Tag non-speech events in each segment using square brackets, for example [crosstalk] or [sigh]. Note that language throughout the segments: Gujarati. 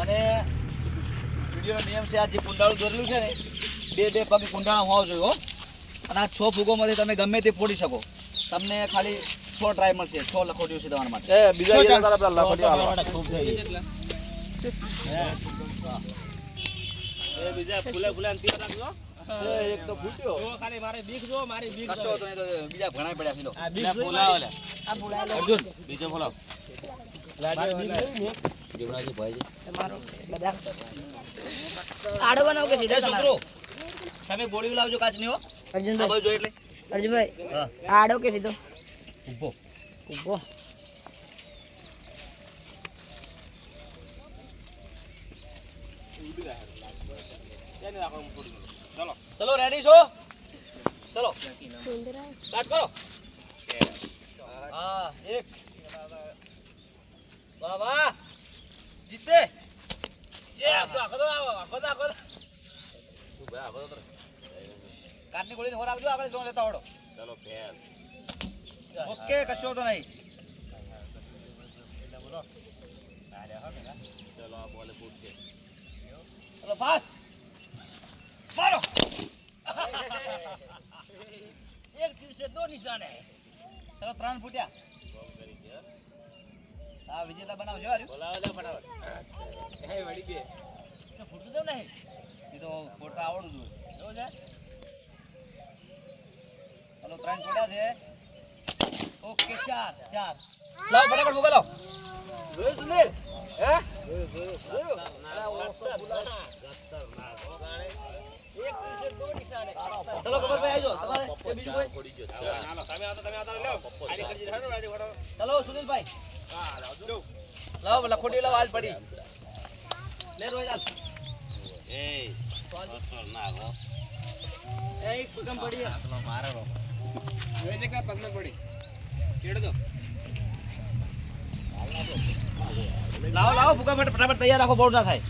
અને વીડિયો નિયમ છે આ જે કુંડાળું દોરેલું છે ને બે બે પગ કુંડાળા હોવા જોઈએ હો. અને આ છ ફૂગોમાંથી તમે ગમે તે ફોડી શકો. તમને ખાલી છ ટ્રાય મળશે છ લખોટીઓ છે તમારા માટે. એ બીજા ઈરા તારા પેલા લખોટી હાલો. એ બીજા ફૂલા ફૂલા અંતિમ રાખજો એક તો ફૂટ્યો. જો ખાલી મારે બીક જો મારી બીક કશો તો બીજા ઘણા પડ્યા છે લો. આ બીક જોઈ મારી. અર્જુન બીજો બોલો તમે ગોળી લાવજો કાચની હો અર્જુનભાઈ જો એટલે અર્જુનભાઈ આડો કે સીધો ઊભો ઊભો ચલો રેડી છો ચલો કરો હા. એક વાહ વાહ. જીતે. એ આખો આખો તો આવો, આખો તો આખો તો. કાટની ગોળીને હોર આવજો આપણે જોવા લેતા આવડો. ચલો ફેલ. ઓકે કશો તો નહીં. ચલો આ બોલે ફૂટશે ચલો પાસ મારો. [laughs] એક દિવસે દો નિશાને. ચલો ત્રણ ફૂટ્યા. હા વિજેતા બનાવજો હાર્યું બોલાવો લે ફટાફટ. હે વળી બે. તો ફોટો કેમ નહીં? એ તો ફોટો આવડું જોઈએ એવું છે? હલો ત્રણ ફોટા છે. ઓકે ચાર ચાર. લાવ ફટાફટ મોકલો જોયું સુનિલ? હે? ચલો ખબર ભાઈ આવજો. તમારે બીજું કોઈ? સુનિલભાઈ. લાવ લખોટી લાવ હાલ પડી. લે રોજ હાલ. એ અસર ના હો. એ એક પગમ પડી જોઈ છે કે પગમાં પડી. કેડ દો લાવો લાવો ભૂકા માટે ફટાફટ તૈયાર રાખો બહુ ના થાય.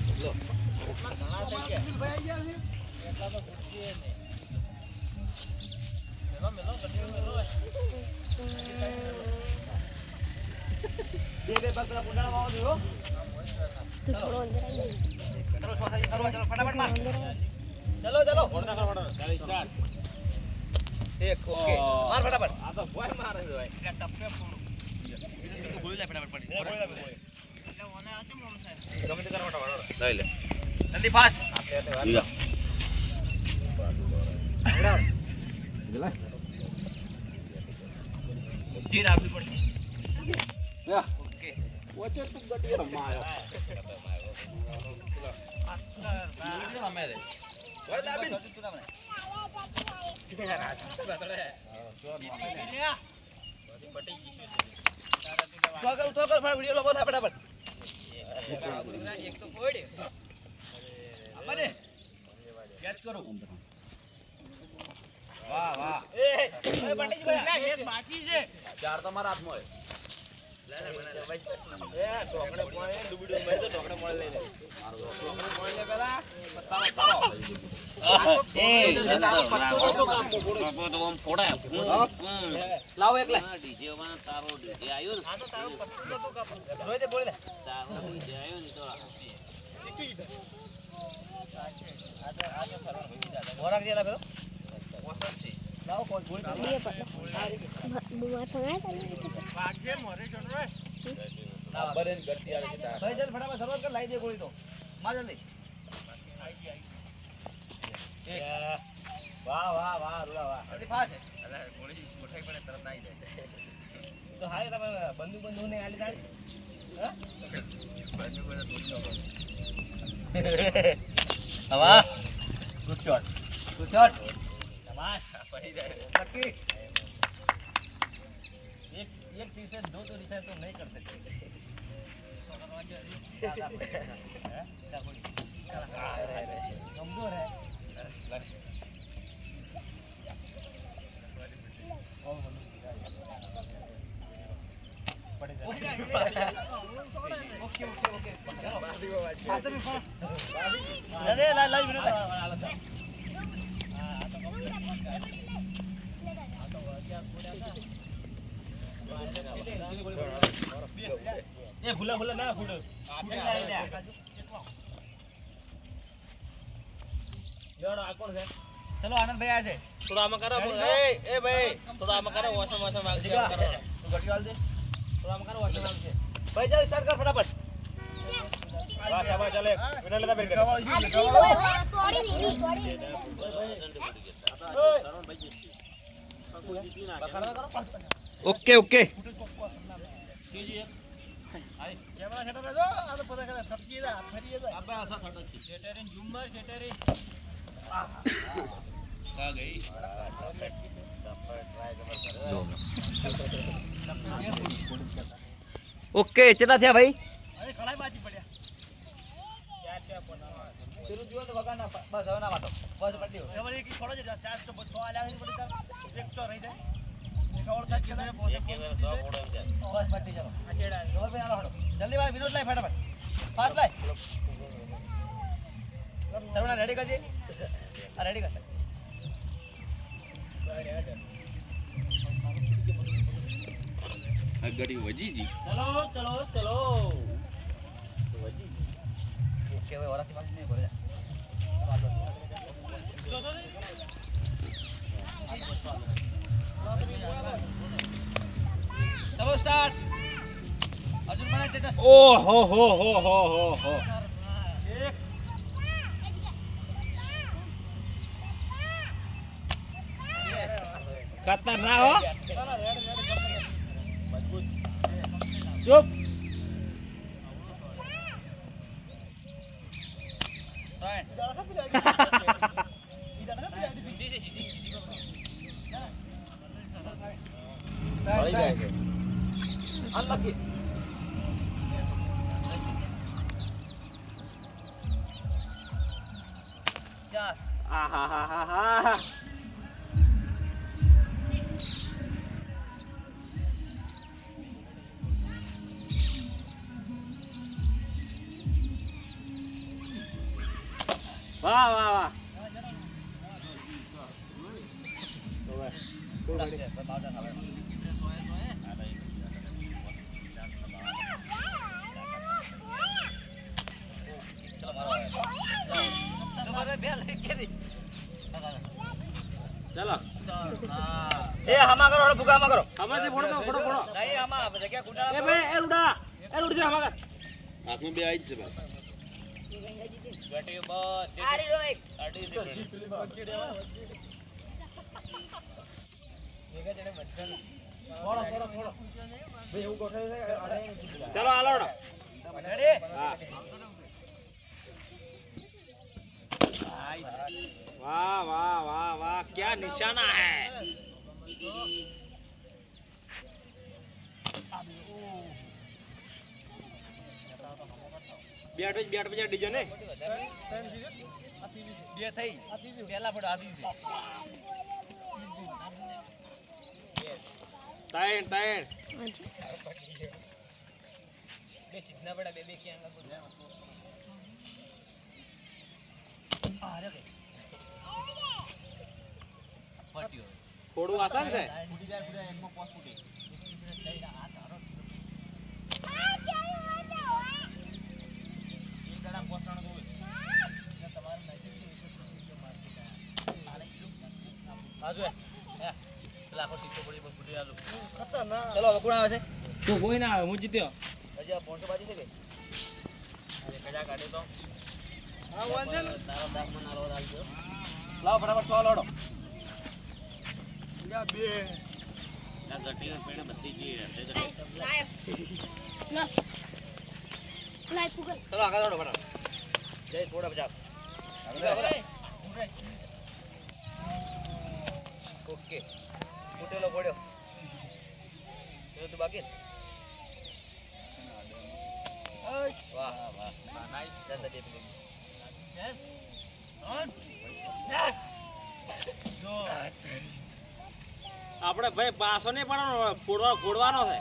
બે બે પેલા કુંડાળામાં આવજો. ચલો, ચલો, ફટાફટ માર. ચલો ચલો ચાલી. સ્ટાર્ટ એક ઓકે. માર ફટાફટ. આ તો ભોય મારે છે ભાઈ. ગોળી લે ફટાફટ પડી. લઈ લે જલ્દી ફાસ્ટ ધીર આપવી પડશે યા ઓકે વચ્ચે તું કર કર ફટાફટ વિડિયો લગો થાય ફટાફટ એક તો પોડે અમારે કેચ કરું વાહ વાહ એ એ પંડિતજી ભાઈ એક બાકી છે ચાર તો મારા હાથમાં હોય મેં તો પેલા લાવો એકલા રોય દે બોલે મોરાક જેલા પેલો લાવો કોઈ ગોળી ભાગ્ય મોરે છોડ રે બરેન ગટી આવે છે તાર ભાઈ ચાલ ફટાફટ શરૂઆત લાવી દે ગોળી તો માર જલ્દી વાહ. વાહ વાહ રૂડા વાહ અરે ફાસ્ટ અલે ગોળી મોટાઈ પડે તરત આવી જાય તો ને આલી બંદૂક હવા ગુડ શોટ ગુડ શોટ एक एक टी से दो तो रिचार्ज तो नहीं कर सकते कमजोर है ओके ओके ओके એ ફૂલા ફૂલા ના ફૂલો લેવાનો આ કોણ છે? ચલો આ છે. થોડો આમાં કરો એ એ ભાઈ થોડો આમાં કરો વોસમ વોસમ આવજે કરો. તું દે થોડો આમાં કરો વોસમ આવશે ભાઈ ચાલ સ્ટાર્ટ કર ફટાફટ. બસ આમાં ચાલે. વિના લેતા બેન કરો. થયા ભાઈ પેલું જીવન તો વગર ના પ- બસ હવે ના વાતો બસ પટી ગયું. બસ પટી ચલો ધવલભાઈ હાલો હાલો જલ્દી ભાઈ વિનોદ લાય ફટાફટ ફાસ્ટ લાય સર્વના રેડી કરજે આ રેડી કર આ ગડી વજી જી ચલો ચલો ચલો ઓકે હવે વરાથી પાછી નહીં કરે ચલો સ્ટાર્ટ અર્જુન મને સ્ટેટસ ઓ હો હો હો હો હો હો ચૂપ અનલકી ચાર આહાહાહાહા. વાહ વાહ વાહ છે થાવે. ચલો મારો આવે. જાઓ. તમારે બે લઈ કેરી. ચાલો એ હામા કરો હળો ભૂકા હામા કરો ખબર છે ફોડો તો, ફોડો આમાં જગ્યા ગુંડાળા એ ભાઈ એ રૂડા ચલો વાહ વાહ વાહ વાહ. ક્યા નિશાના હે? બેટ બજા ડીજો ને? બે થઈ. પહેલા ફોટો આધી છે. તાયણ તાયણ. ફટ્યો. થોડું આસાન છે. પેલા ટીચો પડી બસ ફૂટી આલું ચલો હવે કોણ આવે છે? તો કોઈ ના આવે હું જીત્યો હજી પોણસો બાજી છે કે? કજા કાઢી તો. લાવો ફટાફટ સો લોડો ચલો આગળ ફટાફટ. જય થોડા બચાવ ઓકે ફૂટેલો પડ્યો. તો બાકી વાહ વાહ નાઈસ જતા દે પેલું આપણે ભાઈ પાસો નહીં પડવાનો ફોડવા ફોડવાનો છે.